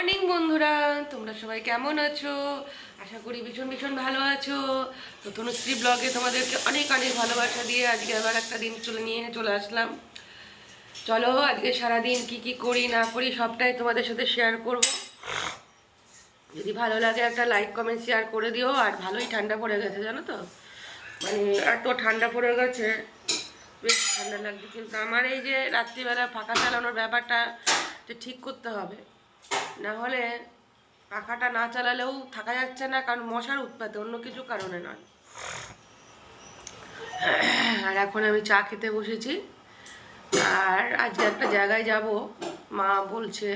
Morning বন্ধুরা, তোমরা সবাই কেমন আছো? আশা করি ভীষণ ভীষণ ভালো আছো। তো তনুশ্রী ব্লগে তোমাদেরকে অনেক অনেক ভালোবাসা দিয়ে আজকে আবার একটা দিন চলে নিয়ে চলে আসলাম। চলো, আজকে সারাদিন কি কি করি, না করি, সবটাই তোমাদের সাথে শেয়ার করব। যদি ভালো লাগে একটা লাইক কমেন্ট শেয়ার করে দিও, আর ভালোই ঠান্ডা পড়ে গেছে, জানো তো? মানে এত ঠান্ডা পড়ে গেছে, বেশ ঠান্ডা লাগছে। কিন্তু আমার এই যে রাত্রিবেলা ফাঁকা চালানোর ব্যাপারটা ঠিক করতে হবে না হলে পাখাটা না চালালেও থাকা যাচ্ছে না, কারণ মশার উৎপাতে, অন্য কিছু কারণে নয়। আর এখন আমি চা খেতে বসেছি। আর আজকে একটা জায়গায় যাব। মা বলছে,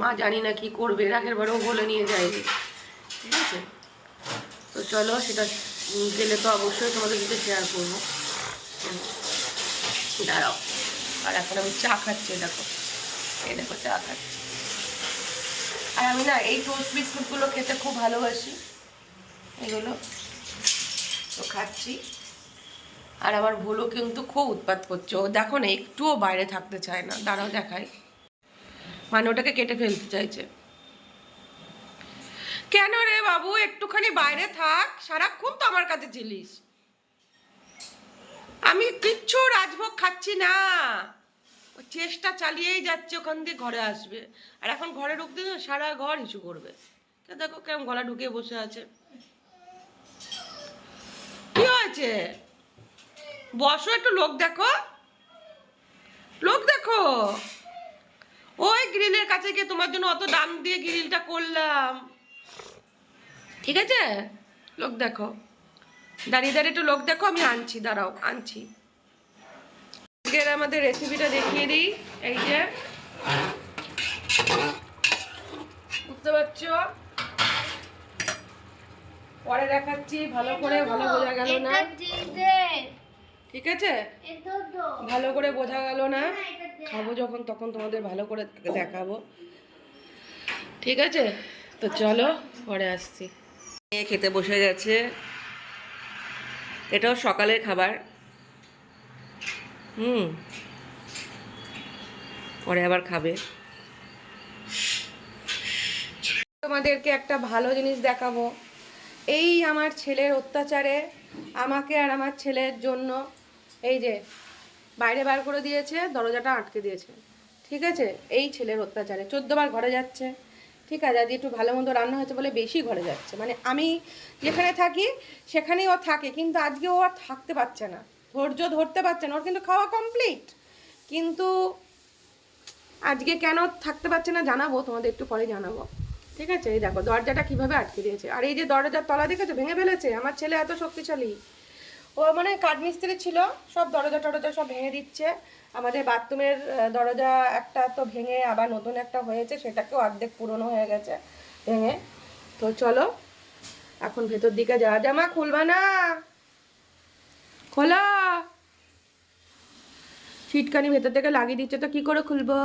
মা জানি না কি করবে রাখের বারেও বলে নিয়ে যায়নি। ঠিক আছে? তো চলো, সেটা গেলে তো অবশ্যই তোমাদের সাথে শেয়ার করব। দাঁড়াও। আর এখন আমি চা খাচ্ছি, দেখো। এই দেখো, চা খাচ্ছি। আর আমি না এই টোস্ট বিস্কুটগুলো খেতে খুব ভালোবাসি। এগুলো তো খাচ্ছি। আর আমার ভুলো কিন্তু খুব উৎপাত করছে। ও দেখো না, একটুও বাইরে থাকতে চায় না। দাঁড়াও দেখায় মানে ওটাকে কেটে ফেলতে চাইছে। কেন রে বাবু? একটুখানি বাইরে থাক। সারাক্ষণ তো আমার কাছে ছিলিস। আমি কিচ্ছু রাজভোগ খাচ্ছি না। চেষ্টা চালিয়েই যাচ্ছে, ওখান দিয়ে ঘরে আসবে। আর এখন ঘরে ঢুকতে সারা ঘর ইস্যু করবে। দেখো কেমন গলা ঢুকিয়ে বসে আছে। কি হয়েছে? বসো একটু, লোক দেখো। লোক দেখো। ওই গ্রিলের কাছে গিয়ে তোমার জন্য অত দাম দিয়ে গ্রিলটা করলাম। ঠিক আছে? লোক দেখো। দাঁড়িয়ে দাঁড়িয়ে একটু লোক দেখো, আমি আনছি, দাঁড়াও, আনছি। আজকের আমাদের রেসিপিটা দেখিয়ে দিই। এই যে। বুঝতে পারছ? পরে দেখাচ্ছি ভালো করে ভালো বোঝা গেল না। ঠিক আছে? ভালো করে বোঝা গেল না? খাব যখন তখন তোমাদের ভালো করে দেখাবো। ঠিক আছে? তো চলো পরে আসছি। খেতে বসে গেছে। এটাও সকালের খাবার। হুম। পরে আবার খাবে। তোমাদেরকে একটা ভালো জিনিস দেখাবো। এই আমার ছেলের অত্যাচারে আমাকে আর আমার ছেলের জন্য এই যে বাইরে বার করে দিয়েছে, দরজাটা আটকে দিয়েছে। ঠিক আছে? এই ছেলের অত্যাচারে। চোদ্দবার ঘরে যাচ্ছে। ঠিক আছে? আজকে একটু ভালো মন্দ রান্না হয়েছে বলে বেশি ঘরে যাচ্ছে। মানে আমি যেখানে থাকি, সেখানেই ও থাকে। কিন্তু আজকে ও আর থাকতে পারছে না। ধৈর্য ধরতে পারছে না। ওর কিন্তু খাওয়া কমপ্লিট কিন্তু আজকে কেন থাকতে পারছে না জানাব, তোমাদের একটু পরে জানাব। ঠিক আছে? এই দেখো, দরজাটা কীভাবে আটকে দিয়েছে। আর এই যে দরজার তলা দেখেছ? ভেঙে ফেলেছে? আমার ছেলে এত শক্তিশালী। ও মানে কাঠমিস্ত্রি ছিল, সব দরজা টরজা সব ভেঙে দিচ্ছে। আমাদের বাথরুমের দরজা একটা তো ভেঙে আবার নতুন একটা হয়েছে, সেটাকেও অর্ধেক পুরনো হয়ে গেছে, ভেঙে। তো চলো, এখন ভেতর দিকে যাওয়া জামা খুলবা না? খোলা। ছিটকানি ভেতর থেকে লাগিয়ে দিচ্ছে তো, কি করে খুলবো?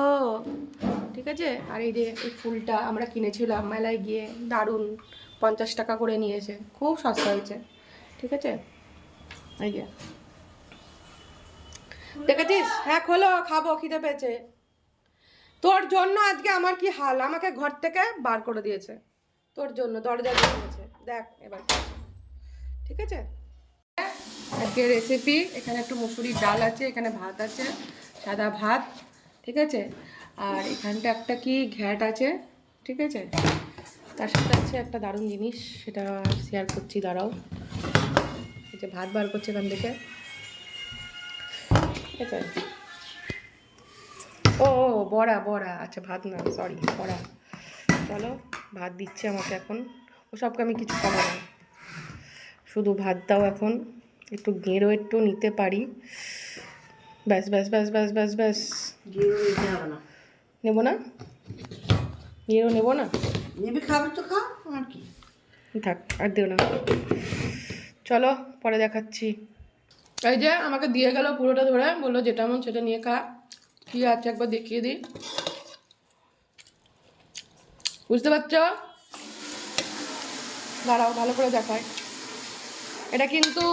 ঠিক আছে? আর এই যে এই ফুলটা আমরা কিনেছিলাম, মেলায় গিয়ে দারুণ পঞ্চাশ টাকা করে নিয়েছে। খুব সস্তা হয়েছে। ঠিক আছে? এই যে। দেখেছিস? হ্যাঁ খোলো, খাব, খিদে পেয়েছে। তোর জন্য আজকে আমার কি হাল? আমাকে ঘর থেকে বার করে দিয়েছে। তোর জন্য, দরজা দিয়ে দিয়েছে দেখ, এবার। ঠিক আছে? আজকে রেসিপি এখানে একটু মুসুরির ডাল আছে এখানে ভাত আছে সাদা ভাত ঠিক আছে? আর এখানটা একটা কি ঘ্যাট আছে ঠিক আছে? তার সাথে আছে একটা দারুণ জিনিস সেটা শেয়ার করছি দাঁড়াও। এই যে ভাত বার করছে এখান থেকে। ঠিক আছে? ও ও, বড়া বড়া আচ্ছা ভাত না সরি বড়া। চলো ভাত দিচ্ছে আমাকে এখন। ওসবকে আমি কিছু খাব না। শুধু ভাত দাও এখন। একটু গেঁড়ো একটু নিতে পারি। ব্যাস ব্যাস ব্যাস ব্যাস ব্যাস ব্যাস। নেব না? গেঁড়ো নেব না? নেবে খাবে তো খাও আর কি। থাক আর দিও না। চলো পরে দেখাচ্ছি। এই যে আমাকে দিয়ে গেল পুরোটা ধরে। বলল যেটা মন সেটা নিয়ে খা। কি আছে একবার দেখিয়ে দিই। বুঝতে পারছ? দাঁড়াও ভালো করে দেখায় এটা কিন্তু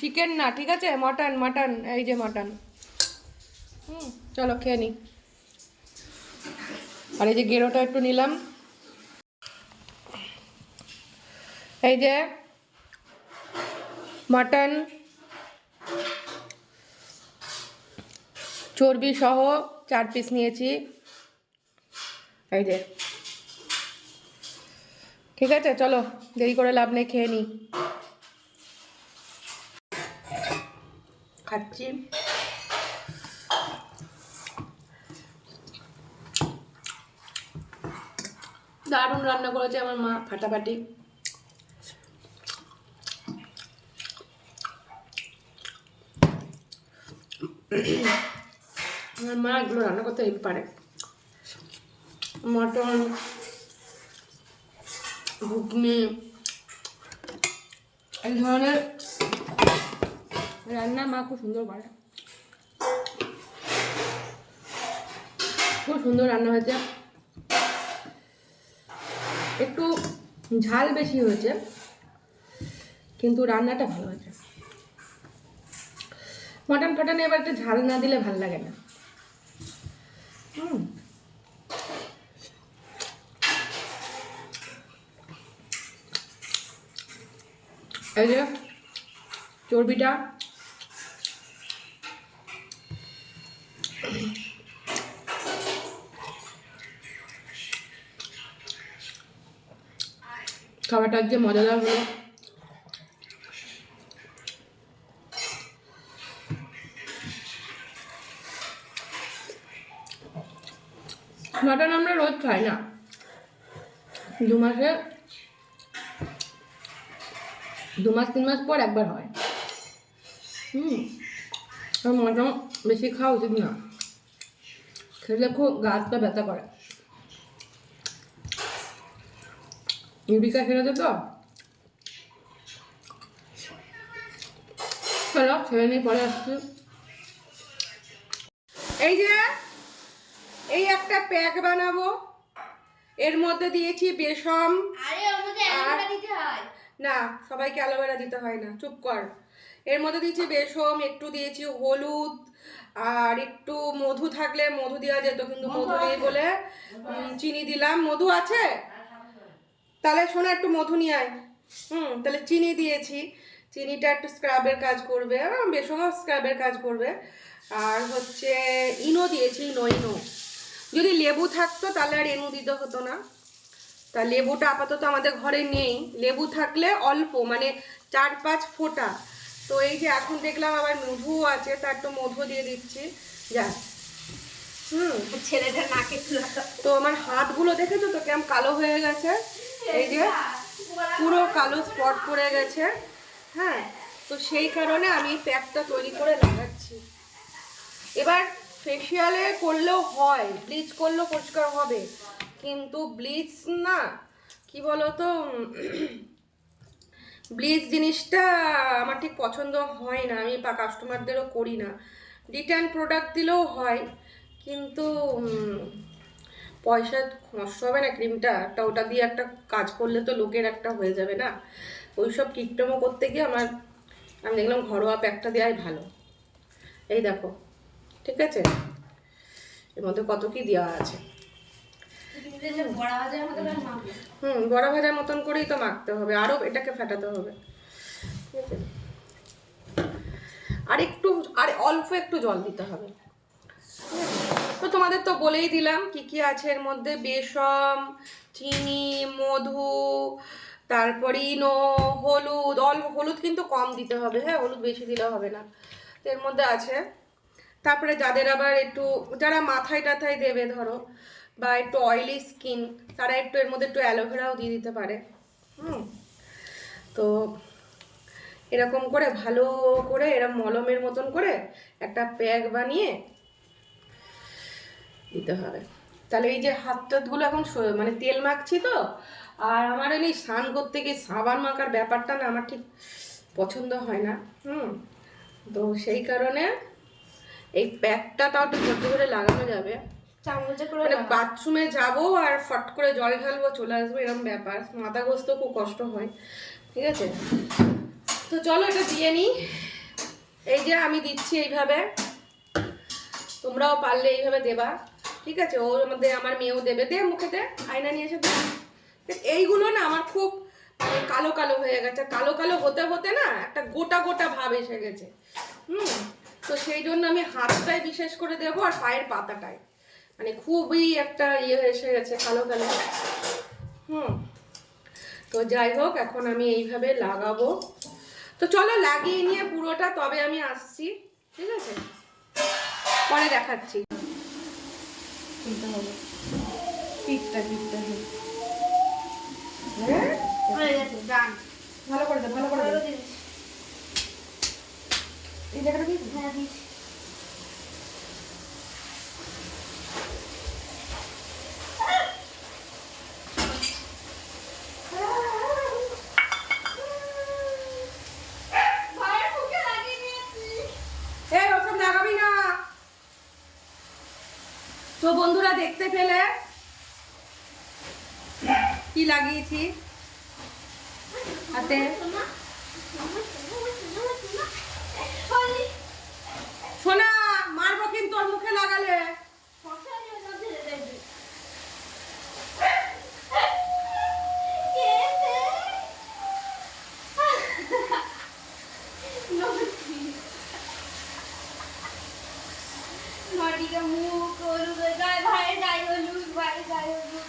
চিকেন না, ঠিক আছে? মটন মটন এই যে মটন হুম, চলো খেয়ে নি। আর এই যে গেরোটা একটু নিলাম। এই যে মাটন চর্বি সহ চার পিস নিয়েছি। এই যে। ঠিক আছে? চলো, দেরি করে লাভ নেই, খেয়ে নিই খাচ্ছি দারুণ রান্না করেছে আমার মা ফাটাফাটি আমার মা এগুলো রান্না করতে হেল্প পারে মটন ঘুগনি এই ধরনের রান্না মা খুব সুন্দর করে খুব সুন্দর রান্না হয়েছে। একটু ঝাল বেশি হয়েছে, কিন্তু রান্নাটা ভালো হয়েছে। মটন ফটনে এবার একটু ঝাল না দিলে ভালো লাগে না। হুম। এই যে চর্বিটা খাবারটা যে মজাদার হলো। মাটন আমরা রোজ খাই না। দু মাসে, দু মাস, তিন মাস পর একবার হয়। হুম, আর মটন বেশি খাওয়া উচিত না। খেলে খুব গাছটা ব্যথা করে। ইউরিকা খেলেছে তো? চলো ছেড়ে নিয়ে পরে আসছি। এই যে এই একটা প্যাক বানাবো। এর মধ্যে দিয়েছি বেসম না সবাইকে অ্যালোভেরা দিতে হয় না চুপ কর। এর মধ্যে দিয়েছি বেসম একটু দিয়েছি হলুদ আর একটু মধু থাকলে মধু দেওয়া যেত কিন্তু মধু নেই বলে চিনি দিলাম। মধু আছে? তাহলে শোনা একটু মধু নিয়ে আয়। হুম তাহলে চিনি দিয়েছি। চিনিটা একটু স্ক্রাবের কাজ করবে। বেসনও স্ক্রাবের কাজ করবে। আর হচ্ছে ইনো দিয়েছি ইনো ইনো। যদি লেবু থাকতো তাহলে আর এনু দিতে হতো না। তা লেবুটা আপাতত আমাদের ঘরে নেই। লেবু থাকলে অল্প মানে চার পাঁচ ফোঁটা। তো এই যে এখন দেখলাম আবার মধু আছে তার তো মধু দিয়ে দিচ্ছি। যা। হুম। ছেলেদের নাকে তো আমার হাতগুলো দেখেছ তো কেমন কালো হয়ে গেছে? এই যে পুরো কালো স্পট পড়ে গেছে হ্যাঁ? তো সেই কারণে আমি প্যাকটা তৈরি করে লাগাচ্ছি। এবার ফেসিয়ালে করলেও হয় ব্লিচ করলেও পরিষ্কার হবে, কিন্তু ব্লিচ না, কি বলতো ব্লিচ জিনিসটা আমার ঠিক পছন্দ হয় না, আমি বা কাস্টমারদেরও করি না। রিটার্ন প্রোডাক্ট দিলেও হয়, কিন্তু পয়সা নষ্ট হবে না ক্রিমটা একটা ওটা দিয়ে একটা কাজ করলে তো লোকের একটা হয়ে যাবে না। ওইসব কিটমো করতে গিয়ে আমার, আমি দেখলাম ঘরোয়া প্যাকটা দেওয়াই ভালো। এই দেখো, ঠিক আছে? এর মধ্যে কত কি দেওয়া আছে? হুম, বড়া ভাজার মতন করেই তো মাখতে হবে। আরও এটাকে ফাটাতে হবে। ঠিক আছে? আর একটু আর অল্প একটু জল দিতে হবে। তো তোমাদের তো বলেই দিলাম কি কি আছে এর মধ্যে। বেসম, চিনি, মধু, তারপরে ইনো, হলুদ, অল, হলুদ কিন্তু কম দিতে হবে হ্যাঁ হলুদ বেশি দিলে হবে না। তো এর মধ্যে আছে। তারপরে যাদের আবার একটু, যারা মাথায় টাথায় দেবে ধরো, বা একটু অয়েলি স্কিন তারা একটু এর মধ্যে একটু অ্যালোভেরাও দিয়ে দিতে পারে। হুম। তো এরকম করে, ভালো করে এরকম মলমের মতন করে একটা প্যাক বানিয়ে দিতে হবে। তাহলে এই যে হাত টাতগুলো এখন মানে তেল মাখছি তো আর আমার এই স্নান করতে গিয়ে সাবান মাখার ব্যাপারটা না আমার ঠিক পছন্দ হয় না হুম। তো সেই কারণে এই প্যাকটা তাও একটু ধৈর্য করে লাগানো যাবে। চামচে করে মানে বাথরুমে যাব আর ফট করে জল ঢালবো চলে আসব এরকম ব্যাপার। মাথা ঘষতেও খুব কষ্ট হয় ঠিক আছে? তো চলো এটা দিয়ে নিই। এই যে আমি দিচ্ছি এইভাবে। তোমরাও পারলে এইভাবে দেবা। ঠিক আছে, ও আমাদের, আমার মেয়েও দেবে। দে মুখে দে, আয়না নিয়ে এসে এইগুলো না আমার খুব মানে কালো কালো হয়ে গেছে। কালো কালো হতে হতে না একটা গোটা গোটা ভাব এসে গেছে। হুম, তো সেই জন্য আমি হাতটাই বিশেষ করে দেবো আর পায়ের পাতাটায় মানে খুবই একটা ইয়ে এসে গেছে, কালো কালো। হুম, তো যাই হোক, এখন আমি এইভাবে লাগাবো। তো চলো লাগিয়ে নিয়ে পুরোটা, তবে আমি আসছি। ঠিক আছে? পরে দেখাচ্ছি। কিনতে হবে পিঠটা পিঠটা হ্যাঁ হয়ে গেছে ডান ভালো করে দে ভালো করে ভালো দে জিনিস এই জায়গাটা কি হ্যাঁ দিস এই ওসব লাগাবি না তো বন্ধুরা দেখতে পেলে কি লাগিয়েছি? হাতে? সোনা মারবো কিন্তু ওর মুখে লাগালে নটিকা মুখ হলুদ গায়ে ভাই গায়ে হলুদ ভাই গায়ে হলুদ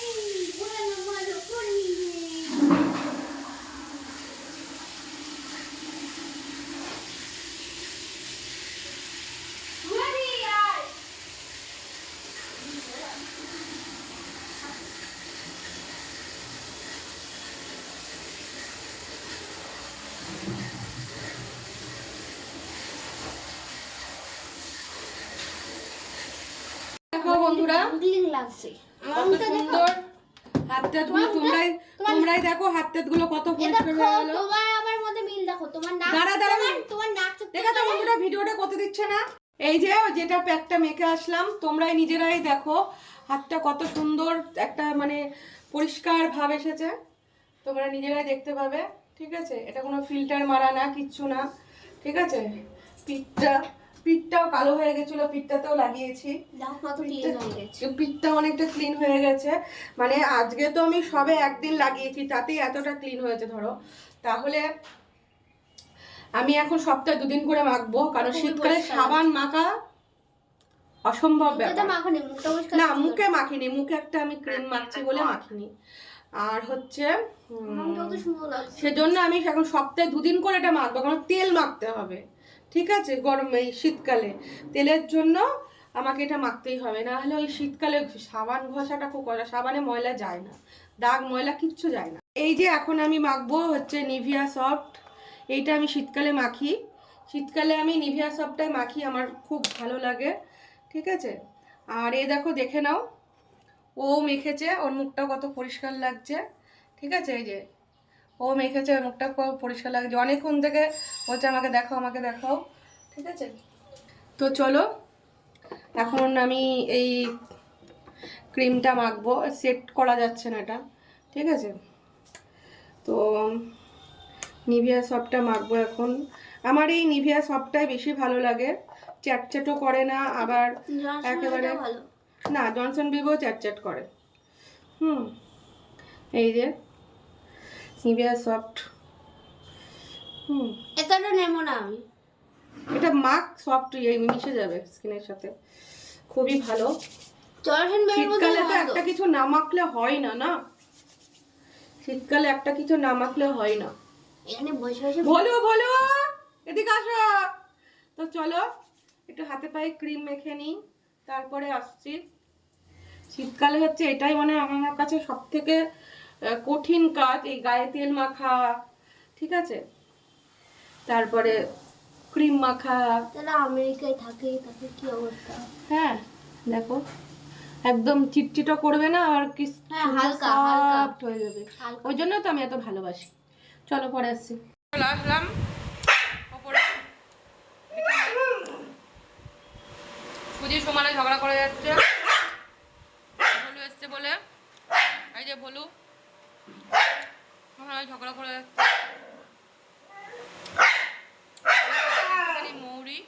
এই bueno malo conmigo Maria! দেখো বন্ধুরা গ্লিং লাগছে কত সুন্দর। হাত টাতগুলো তোমরাই তোমরাই দেখো হাত টাতগুলো কত পরিষ্কার হয়ে গেল। তোমার আমার মধ্যে মিল দেখো। তোমার নাক দাঁড়া, দাঁড়া, তোমার নাক দেখো তো বন্ধুরা ভিডিওটা করতে দিচ্ছে না। এই যে যেটা প্যাকটা মেখে আসলাম তোমরাই নিজেরাই দেখো। হাতটা কত সুন্দর একটা মানে পরিষ্কার ভাব এসেছে। তোমরা নিজেরাই দেখতে পাবে। ঠিক আছে? এটা কোনো ফিল্টার মারা না কিচ্ছু না। ঠিক আছে? পিঠটা পিঠটাও কালো হয়ে গেছিল পিঠটাতেও লাগিয়েছি। পিঠটা অনেকটা ক্লিন হয়ে গেছে। মানে আজকে তো আমি সবে একদিন লাগিয়েছি তাতেই এতটা ক্লিন হয়েছে ধরো। তাহলে আমি এখন সপ্তাহে দুদিন করে মাখবো কারণ শীতকালে সাবান মাখা অসম্ভব ব্যাপার। নি না মুখে মাখিনি মুখে একটা আমি ক্রিম মাখছি বলে মাখিনি। আর হচ্ছে সেজন্য আমি এখন সপ্তাহে দুদিন করে এটা মাখবো কারণ তেল মাখতে হবে। ঠিক আছে? গরম, এই শীতকালে। তেলের জন্য আমাকে এটা মাখতেই হবে। না হলে ওই শীতকালে সাবান ঘষাটা খুব কষ্ট। সাবানে ময়লা যায় না। দাগ, ময়লা কিচ্ছু যায় না। এই যে এখন আমি মাখবো হচ্ছে নিভিয়া সফট এইটা আমি শীতকালে মাখি। শীতকালে আমি নিভিয়া সফটটাই মাখি, আমার খুব ভালো লাগে। ঠিক আছে? আর এ দেখো, দেখে নাও। ও মেখেছে, ওর মুখটাও কত পরিষ্কার লাগছে। ঠিক আছে? এই যে ও মেখেছে মুখটা খুব পরিষ্কার লাগছে। অনেকক্ষণ থেকে বলছে আমাকে দেখাও আমাকে দেখাও। ঠিক আছে? তো চলো এখন আমি এই ক্রিমটা মাখবো। সেট করা যাচ্ছে না এটা। ঠিক আছে? তো নিভিয়া সফটটা মাখবো এখন। আমার এই নিভিয়া সফটটাই বেশি ভালো লাগে। চ্যাটচ্যাটও করে না আবার একেবারে না জনসন বিবো চ্যাটচ্যাট করে। হুম এই যে। নিভিয়া সফট হুম। নেব না আমি। এটা মাখ সফট এই মিশে যাবে স্কিনের সাথে। খুবই ভালো। শীতকালে তো একটা কিছু না মাখলে হয় না না? শীতকালে একটা কিছু না মাখলে হয় না। এখানে বসে বসে বলো বলো এদিকে আসো! তো চলো একটু হাতে পায়ে ক্রিম মেখে নিই তারপরে আসছি। শীতকালে হচ্ছে এটাই মানে আমার কাছে সব থেকে কঠিন কাজ এই গায়ে তেল মাখা ঠিক আছে? তারপরে ক্রিম মাখা। তারা আমেরিকায় থাকে তাকে কি অবস্থা? হ্যাঁ দেখো একদম চিটচিটো করবে না আর কি হ্যাঁ, হালকা, হালকা। হয়ে যাবে। ওই জন্য তো আমি এত ভালোবাসি। চলো পরে আসছি। চলে আসলাম ওপরে। সুজি সমানে ঝগড়া করে যাচ্ছে। বলে এসছে বলে। এই যে বলু। ওখানে ঝগড়া করে মৌরি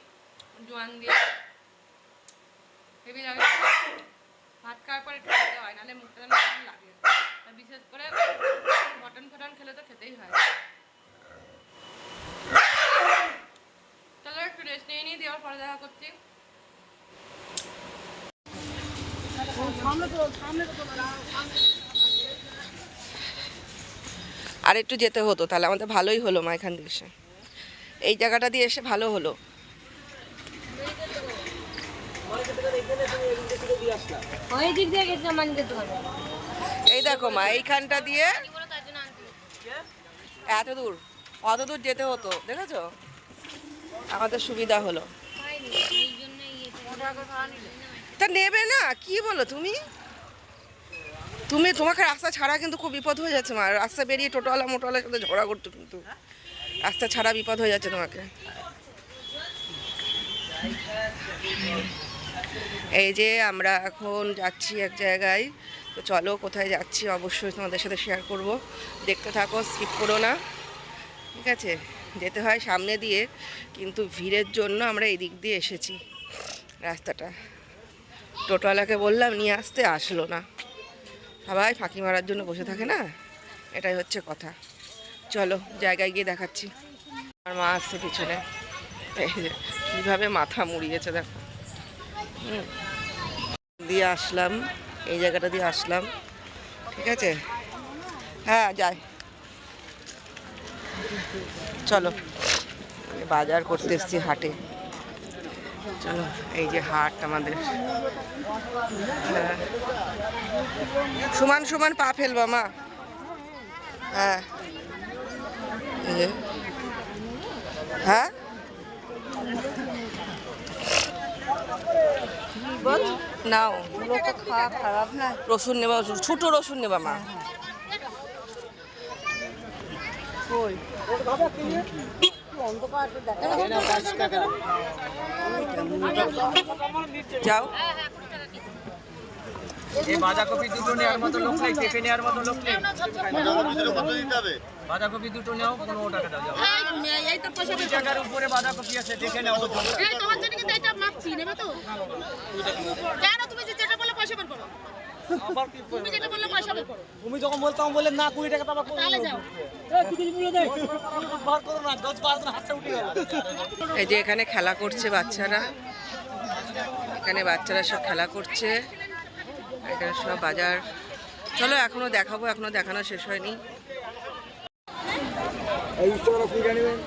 ভাত খাওয়ার পর খেতে হয়, নাহলে বিশেষ করে মটন ফটন খেলে তো খেতেই হয়। তাহলে একটু রেস্ট নিয়ে নিই পরে দেখা করছি। আর একটু যেতে হতো তাহলে আমাদের ভালোই হলো মা এখান থেকে এসে। এই জায়গাটা দিয়ে এসে ভালো হলো। এই দেখো মা এইখানটা দিয়ে এত দূর অত দূর যেতে হতো দেখেছ? আমাদের সুবিধা হলো। তা নেবে না কি বলো তুমি? তুমি তোমাকে রাস্তা ছাড়া কিন্তু খুব বিপদ হয়ে যাচ্ছে, মা। রাস্তা বেরিয়ে টোটোওয়ালা মোটোওয়ালার সাথে ঝগড়া করতো কিন্তু। রাস্তা ছাড়া বিপদ হয়ে যাচ্ছে তোমাকে। এই যে আমরা এখন যাচ্ছি এক জায়গায়, তো চলো কোথায় যাচ্ছি অবশ্যই তোমাদের সাথে শেয়ার করব। দেখতে থাকো স্কিপ করো না। ঠিক আছে? যেতে হয় সামনে দিয়ে, কিন্তু ভিড়ের জন্য আমরা এই দিক দিয়ে এসেছি রাস্তাটা। টোটোওয়ালাকে বললাম, নিয়ে আসতে, আসলো না। সবাই ফাঁকি মারার জন্য বসে থাকে না? এটাই হচ্ছে কথা। চলো, জায়গায় গিয়ে দেখাচ্ছি। আমার মা আসছে পিছনে। কীভাবে মাথা মুড়িয়েছে দেখো। দিয়ে আসলাম, এই জায়গাটা দিয়ে আসলাম। ঠিক আছে? হ্যাঁ যাই। চলো, বাজার করতে এসছি হাটে। চলো, এই যে হাট আমাদের। সমান সমান পা ফেলবা, মা। হ্যাঁ। হ্যাঁ? নাও। খারাপ না রসুন নেবা, ছোট রসুন নেবা, মা। কই? যাও। এই বাঁধাকপি দুটো নেওয়ার মতো লোক নেই পেঁপে নেওয়ার মতো লোক নেই। বাঁধাকপি দুটো নেও পনেরো টাকা দাও কুড়ি টাকার উপরে বাঁধাকপি আছে দেখে নেও। তোমার জন্য কিন্তু এটা মাপছি নেবে তো? কেন তুমি যে যেটা বলে পয়সা বের করো। তুমি যখন বলতাম বলে না কুড়ি টাকা এই যে এখানে খেলা করছে বাচ্চারা। এখানে বাচ্চারা সব খেলা করছে। এখানে সব বাজার। চলো এখনও দেখাবো এখনও দেখানো শেষ হয়নি। এই উচ্চরা কুড়ি নেবেন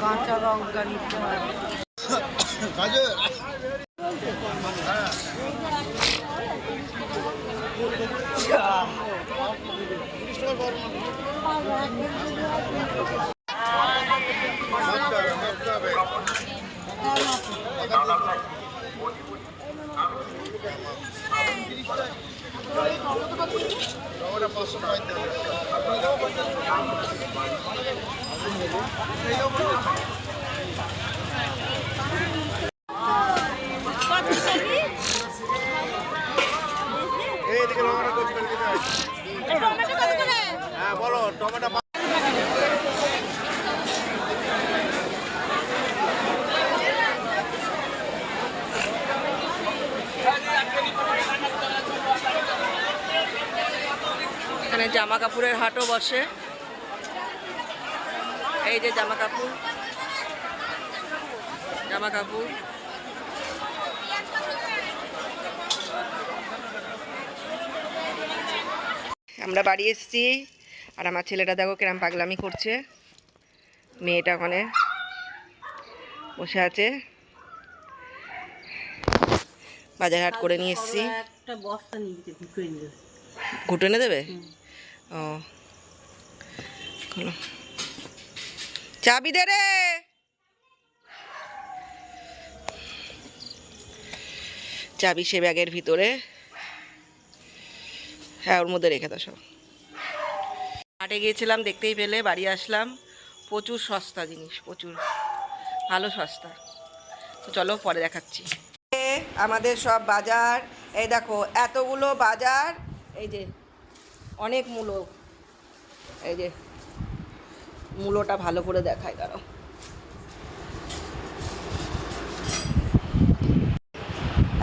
কাঁচা লঙ্কা নিতে হবে pasok right there. কাপড়ের হাটও বসে। এই যে জামা কাপড়। জামা কাপড়। আমরা বাড়ি এসেছি আর আমার ছেলেটা দেখো কিরম পাগলামি করছে। মেয়েটা ওখানে বসে আছে। বাজার হাট করে নিয়ে এসেছি। একটা বস্তা নিয়ে নিয়ে ঘুটে এনে দেবে? ও। চাবি দে রে। চাবি সে ব্যাগের ভিতরে। হ্যাঁ ওর মধ্যে রেখে দাও সব। হাটে গিয়েছিলাম, দেখতেই পেলে, বাড়ি আসলাম। প্রচুর সস্তা জিনিস, প্রচুর। ভালো সস্তা। তো চলো, পরে দেখাচ্ছি। আমাদের সব বাজার। এই দেখো, এতগুলো বাজার। এই যে অনেক মূলো। এই যে, মূলোটা ভালো করে দেখায় দাঁড়ো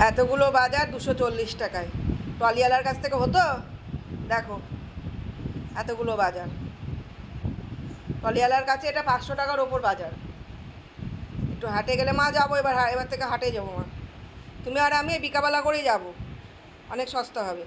এতগুলো বাজার দুশো চল্লিশ টাকায়। টলিওয়ালার কাছ থেকে হতো? দেখো, এতগুলো বাজার। টলিওয়ালার কাছে এটা পাঁচশো টাকার ওপর বাজার। একটু হাটে গেলে মা যাব এবার এবার থেকে হাটে যাব মা। তুমি আর আমি বিকাবেলা করেই যাব। অনেক সস্তা হবে।